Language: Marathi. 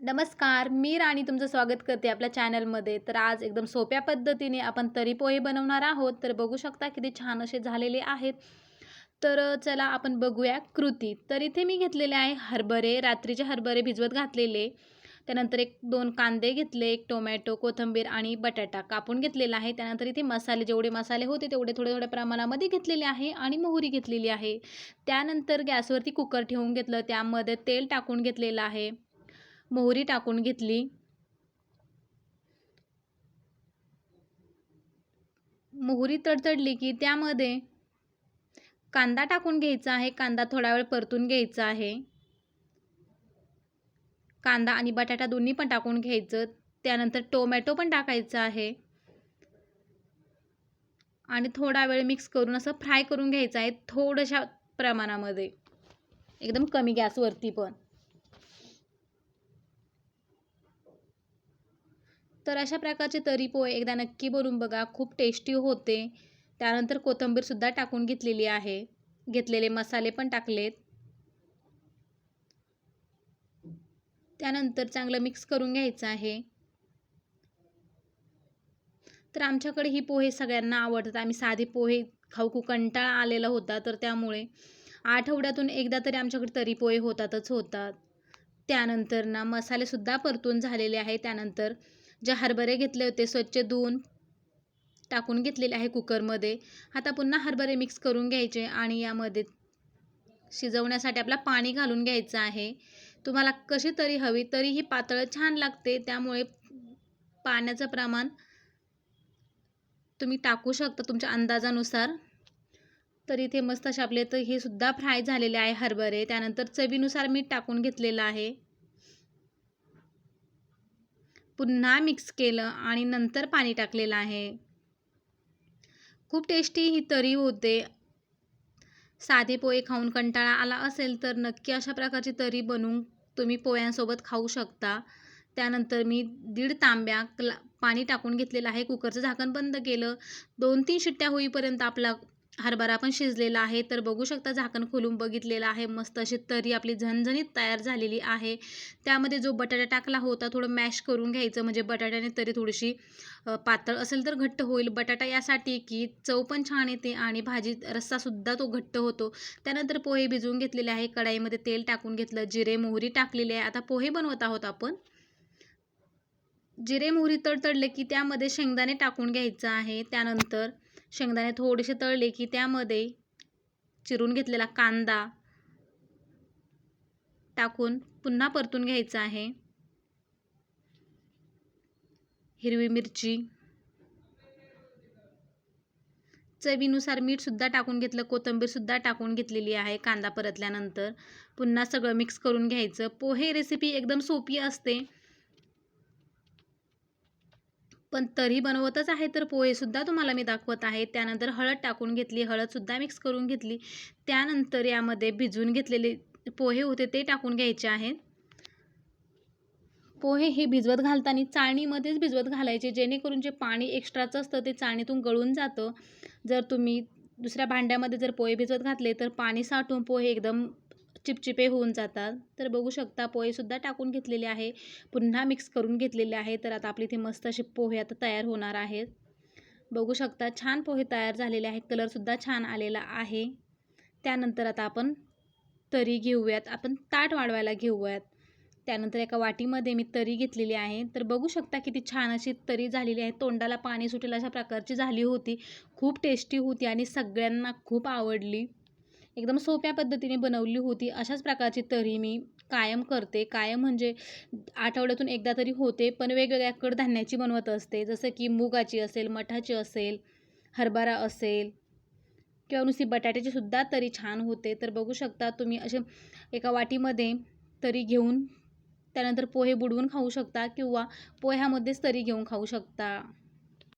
नमस्कार मी राणी तुमचं स्वागत करते आपल्या चॅनलमध्ये. तर आज एकदम सोप्या पद्धतीने आपण तरी पोहे बनवणार आहोत. तर बघू शकता किती छान असे झालेले आहेत. तर चला आपण बघूया कृती. तर इथे मी घेतलेले आहे हरभरे. रात्रीचे हरभरे भिजवत घातलेले. त्यानंतर एक दोन कांदे घेतले एक टोमॅटो कोथिंबीर आणि बटाटा कापून घेतलेला आहे. त्यानंतर इथे मसाले जेवढे मसाले होते तेवढे थोडे थोड्या प्रमाणामध्ये घेतलेले आहे आणि मोहरी घेतलेली आहे. त्यानंतर गॅसवरती कुकर ठेवून घेतलं. त्यामध्ये तेल टाकून घेतलेलं आहे. मोहरी टाकून घेतली. मोहरी तडतडली की त्यामध्ये कांदा टाकून घ्यायचा आहे. कांदा थोडा वेळ परतून घ्यायचा आहे. कांदा आणि बटाटा दोन्ही पण टाकून घ्यायचं. त्यानंतर टोमॅटो पण टाकायचं आहे. आणि थोडा वेळ मिक्स करून असं फ्राय करून घ्यायचं आहे थोड्याशा प्रमाणामध्ये. एकदम कमी गॅसवरती पण. तर अशा प्रकारचे तरी पोहे एकदा नक्की बनवून बघा. खूप टेस्टी होते. त्यानंतर कोथिंबीरसुद्धा टाकून घेतलेली आहे. घेतलेले मसाले पण टाकलेत. त्यानंतर चांगलं मिक्स करून घ्यायचं आहे. तर आमच्याकडे ही पोहे सगळ्यांना आवडतात. आम्ही साधे पोहे खाऊ खूप कंटाळा आलेला होता तर त्यामुळे आठवड्यातून एकदा तरी आमच्याकडे तरी पोहे होतातच होतात. त्यानंतर ना मसालेसुद्धा परतून झालेले आहे. त्यानंतर जे हरभरे घेतले होते स्वच्छ धुवून टाकून घेतलेले आहे कुकरमध्ये. आता पुन्हा हरभरे मिक्स करून घ्यायचे आणि यामध्ये शिजवण्यासाठी आपला पाणी घालून घ्यायचं आहे. तुम्हाला कशी तरी हवी तरी ही पातळ छान लागते. त्यामुळे पाण्याचं प्रमाण तुम्ही टाकू शकता तुमच्या अंदाजानुसार. तर इथे मस्त असे आपले तर हे सुद्धा फ्राय झालेले आहे हरभरे. त्यानंतर चवीनुसार मीठ टाकून घेतलेलं आहे. पुन्हा मिक्स केलं आणि नंतर पाणी टाकलेलं आहे. खूप टेस्टी ही तरी होते. साधे पोहे खाऊन कंटाळा आला असेल तर नक्की अशा प्रकारची तरी बनवून तुम्ही पोह्यांसोबत खाऊ शकता. त्यानंतर मी दीड तांब्या क्ला पाणी टाकून घेतलेलं आहे. कुकरचं झाकण बंद केलं. दोन तीन शिट्ट्या होईपर्यंत आपला हरभरा पण शिजलेला आहे. तर बघू शकता झाकण खोलून बघितलेलं आहे. मस्त अशी तरी आपली झणझणीत तयार झालेली आहे. त्यामध्ये जो बटाटा टाकला होता थोडं मॅश करून घ्यायचं. म्हणजे बटाट्याने तरी थोडीशी पातळ असेल तर घट्ट होईल. बटाटा यासाठी की चव पण छान येते आणि भाजी रस्सासुद्धा तो घट्ट होतो. त्यानंतर पोहे भिजवून घेतलेले आहे. कढाईमध्ये तेल टाकून घेतलं. जिरे मोहरी टाकलेली आहे. आता पोहे बनवत आहोत आपण. जिरे मोहरी तडतडले की त्यामध्ये शेंगदाणे टाकून घ्यायचं आहे. त्यानंतर शेंगदाणे थोडेसे तळले की त्यामध्ये चिरून घेतलेला कांदा टाकून पुन्हा परतून घ्यायचा आहे. हिरवी मिरची. चवीनुसार मीठसुद्धा टाकून घेतलं कोथिंबीरसुद्धा टाकून घेतलेली आहे कांदा परतल्यानंतर. पुन्हा सगळं मिक्स करून घ्यायचं. पोहे रेसिपी एकदम सोपी असते. पण तरी बनवतच आहे तर पोहेसुद्धा तुम्हाला मी दाखवत आहे. त्यानंतर हळद टाकून घेतली हळदसुद्धा मिक्स करून घेतली. त्यानंतर यामध्ये भिजवून घेतलेले पोहे होते ते टाकून घ्यायचे आहेत पोहे हे भिजवत घालताना चाळणीमध्येच भिजवत घालायचे जेणेकरून जे पाणी एक्स्ट्राचं असतं ते चाळणीतून गळून जातं. जर तुम्ही दुसऱ्या भांड्यामध्ये जर पोहे भिजवत घातले तर पाणी साठून पोहे एकदम चिपचिपे होऊन जातात. तर बघू शकता पोहेसुद्धा टाकून घेतलेले आहे. पुन्हा मिक्स करून घेतलेले आहे. तर आता आपली इथे मस्त असे पोहे आता तयार होणार आहेत. बघू शकता छान पोहे तयार झालेले आहेत. कलरसुद्धा छान आलेला आहे. त्यानंतर आता आपण तरी घेऊयात. आपण ताट वाढवायला घेऊयात. त्यानंतर एका वाटीमध्ये मी तरी घेतलेली आहे. तर बघू शकता किती छान अशी तरी झालेली आहे. तोंडाला पाणी सुटेल अशा प्रकारची झाली होती. खूप टेस्टी होती आणि सगळ्यांना खूप आवडली. एकदम सोप्या पद्धतीने बनवली होती. अशाच प्रकारची तरी मी कायम करते. कायम म्हणजे आठवड्यातून एकदा तरी होते पण वेगवेगळ्या कडधान्याची बनवत असते. जसं की मुगाची असेल मठाची असेल हरभरा असेल किंवा नुसती बटाट्याची सुद्धा तरी छान होते. तर बघू शकता तुम्ही असे एका वाटीमध्ये तरी घेऊन त्यानंतर पोहे बुडवून खाऊ शकता किंवा पोह्यामध्येच तरी घेऊन खाऊ शकता.